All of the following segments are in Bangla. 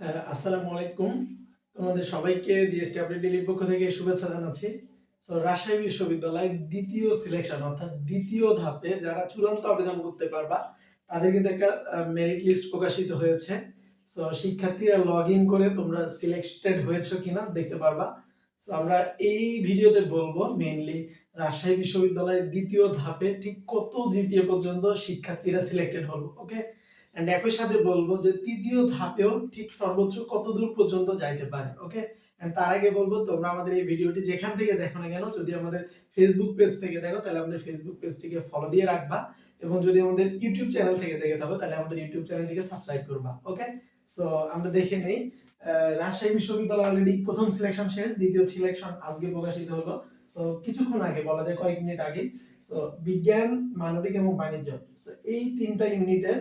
আসসালামু আলাইকুম। তোমাদের সবাইকে জিএসটি আপডেট ডেলির পক্ষ থেকে শুভেচ্ছা জানাচ্ছি। সো রাজশাহী বিশ্ববিদ্যালয় দ্বিতীয় সিলেকশন অর্থাৎ দ্বিতীয় ধাপে যারা চূড়ান্ত আবেদন করতে পারবা, তাদের কিন্তু একটা মেরিট লিস্ট প্রকাশিত হয়েছে। সো শিক্ষার্থীরা লগ ইন করে তোমরা সিলেক্টেড হয়েছো কিনা দেখতে পারবা। সো আমরা এই ভিডিওতে বলব মেইনলি রাজশাহী বিশ্ববিদ্যালয়ের দ্বিতীয় ধাপে ঠিক কত জিপিএ পর্যন্ত শিক্ষার্থীরা সিলেক্টেড হলো ওকে এন্ড একই সাথে বলব যে তৃতীয় ধাপেও ঠিক সর্বোচ্চ কত দূর পর্যন্ত যাইতে পারে ওকে তার আগে বলব তোমরা আমাদের এই ভিডিওটি যেখান থেকে দেখো না কেন যদি আমাদের ফেসবুক পেজ থেকে দেখো তাহলে আমাদের ফেসবুক পেজটিকে ফলো দিয়ে রাখবা এবং যদি আমাদের ইউটিউব চ্যানেল থেকে দেখে থাকো তাহলে আমাদের ইউটিউব চ্যানেলটিকে সাবস্ক্রাইব করবা ওকে সো আমরা দেখে নেই রাজশাহী বিশ্ববিদ্যালয় অলরেডি প্রথম সিলেকশন শেষ দ্বিতীয় সিলেকশন আজকে প্রকাশিত হলো। সো কিছুক্ষণ আগে বলা যায় কয়েক মিনিট আগে সো বিজ্ঞান মানবিক এবং বাণিজ্য। So, এই তিনটা ইউনিটের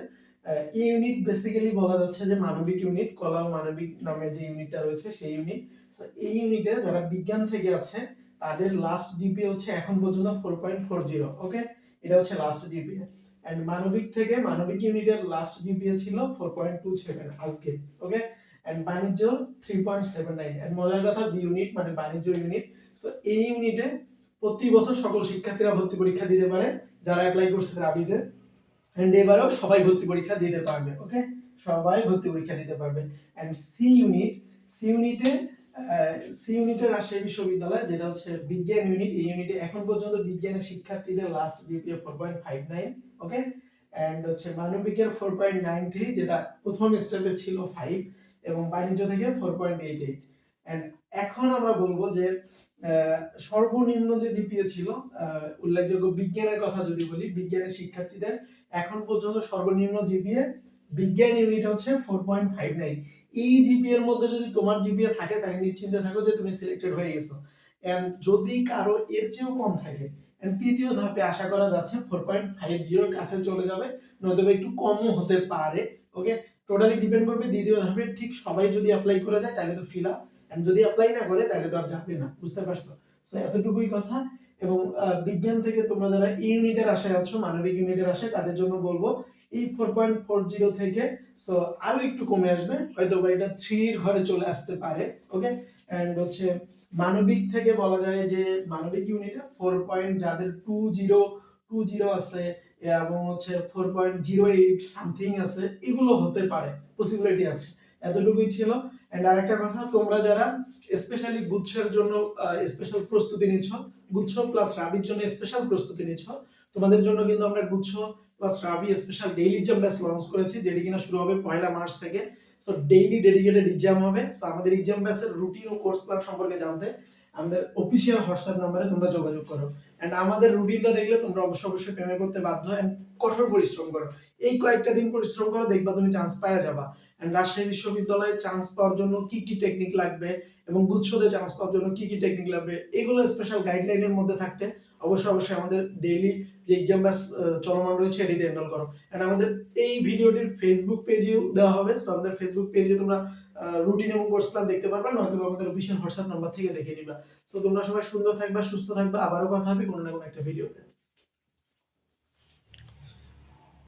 ইউনিট বেসিক্যালি বলা যাচ্ছে যে মানবিক ইউনিট কলা ও মানবিক নামে যে ইউনিটটা রয়েছে সেই ইউনিট এই ইউনিটে যারা বিজ্ঞান থেকে আছে, তাদের লাস্ট জিপিএ হচ্ছে এখন পর্যন্ত four point four zero okay এটা হচ্ছে লাস্ট জিপিএ অ্যান্ড মানবিক থেকে মানবিক ইউনিটের লাস্ট জিপিএ ছিল ফোর পয়েন্ট টু সেভেন আজকে ওকে অ্যান্ড বাণিজ্য three point seven nine and মজার কথা বি ইউনিট মানে বাণিজ্য ইউনিট সো এই ইউনিটে প্রতি বছর সকল শিক্ষার্থীরা ভর্তি পরীক্ষা দিতে পারে, যারা অ্যাপ্লাই করছে রাবিতে অ্যান্ড এবারেও সবাই ভর্তি পরীক্ষা দিতে পারবে ওকে সবাই ভর্তি পরীক্ষা দিতে পারবে। অ্যান্ড সি ইউনিট সি ইউনিটে সি ইউনিটের রাজশাহী বিশ্ববিদ্যালয়, যেটা হচ্ছে বিজ্ঞান ইউনিট এই ইউনিটে এখন পর্যন্ত বিজ্ঞানের শিক্ষার্থীদের last GPA four point five nine okay and হচ্ছে মানবিকের ফোর পয়েন্ট নাইন থ্রি যেটা প্রথম স্টেপে ছিল ফাইভ এবং বাণিজ্য থেকে four point eight eight and এখন আমরা বলব যে সর্বনিম্ন যে জিপিএ ছিল উল্লেখযোগ্য বিজ্ঞানের কথা যদি বলি, বিজ্ঞানের শিক্ষার্থীদের এখন পর্যন্ত সর্বনিম্ন জিপিএ বিজ্ঞান ইউনিট হচ্ছে ফোর পয়েন্ট ফাইভ নাইন এই জিপিএ এর মধ্যে যদি তোমার জিপিএ থাকে, তাহলে নিশ্চিন্তে থাকো যে তুমি সিলেক্টেড হয়ে গেছো। এন্ড যদি কারও এর চেয়েও কম থাকে তৃতীয় ধাপে আশা করা যাচ্ছে ফোর পয়েন্ট ফাইভ জিরোর কাছে চলে যাবে, নয়তো একটু কমও হতে পারে ওকে টোটালি ডিপেন্ড করবে, দ্বিতীয় ধাপে ঠিক সবাই যদি অ্যাপ্লাই করে যায়, তাহলে তো ফিল আপ এন্ড যদি অ্যাপ্লাই না করে, তাহলে আর যাবে না, বুঝতে পারছ? সো এতটুকুই কথা। এবং বিজ্ঞান থেকে তোমরা যারা ইউনিটের আশায় আছো, মানবিক ইউনিটের আশায়, তাদের জন্য বলব, এই ফোর পয়েন্ট ফোর জিরো থেকে সো আরও একটু কমে আসবে। হয়তো বা এটা থ্রির ঘরে চলে আসতে পারে ওকে অ্যান্ড হচ্ছে, মানবিক থেকে বলা যায় যে, মানবিক ইউনিটে ফোর পয়েন্ট যাদের টু জিরো টু জিরো আছে, এবং হচ্ছে four point zero eight something আছে, এগুলো হতে পারে পসিবিলিটি আছে। এতটুকুই ছিল। অ্যান্ড আরেকটা কথা, তোমরা যারা স্পেশালি গুচ্ছের জন্য স্পেশাল প্রস্তুতি নিচ্ছ, গুচ্ছ প্লাস রাবির জন্য স্পেশাল প্রস্তুতি নিচ্ছ, তোমাদের জন্য কিন্তু আমরা গুচ্ছ plus Rabi special daily exam batch launch করেছি, যেটি কিনা শুরু হবে পয়লা মার্চ থেকে। সো ডেইলি ডেডিকেটেড এক্সাম হবে। সো আমাদের এক্সাম ব্যাচের রুটিন ও কোর্স প্ল্যান সম্পর্কে জানতে আমাদের অফিসিয়াল হোয়াটসঅ্যাপ নাম্বারে তোমরা যোগাযোগ করো। অ্যান্ড আমাদের রুটিনটা দেখলে তোমরা অবশ্যই অবশ্যই পেমেন্ট করতে বাধ্য। অ্যান্ড কঠোর পরিশ্রম করো। এই কয়েকটা দিন পরিশ্রম করো, দেখবা তুমি চান্স পাওয়া যাবা। অ্যান্ড রাজশাহী বিশ্ববিদ্যালয়ে চান্স পাওয়ার জন্য কি কি টেকনিক লাগবে এবং গুচ্ছতে চান্স পাওয়ার জন্য কি কি টেকনিক লাগবে, এগুলো স্পেশাল গাইডলাইনের মধ্যে থাকতে অবশ্যই অবশ্যই আমাদের ডেইলি যে এক্সাম ব্যাচ চলমান রয়েছে এটিতে এনরোল করো। অ্যান্ড আমাদের এই ভিডিওটির ফেসবুক পেজেও দেওয়া হবে। সো আমাদের ফেসবুক পেজে তোমরা রুটিন এবং কোর্স প্ল্যান দেখতে পারবে নয়তো আমাদের অফিসিয়াল হোয়াটসঅ্যাপ নাম্বার থেকে দেখে নিবা। সো তোমরা সবাই সুন্দর থাকবা, সুস্থ থাকবা। আবারও কথা হবে কোনো না কোনো একটা ভিডিওতে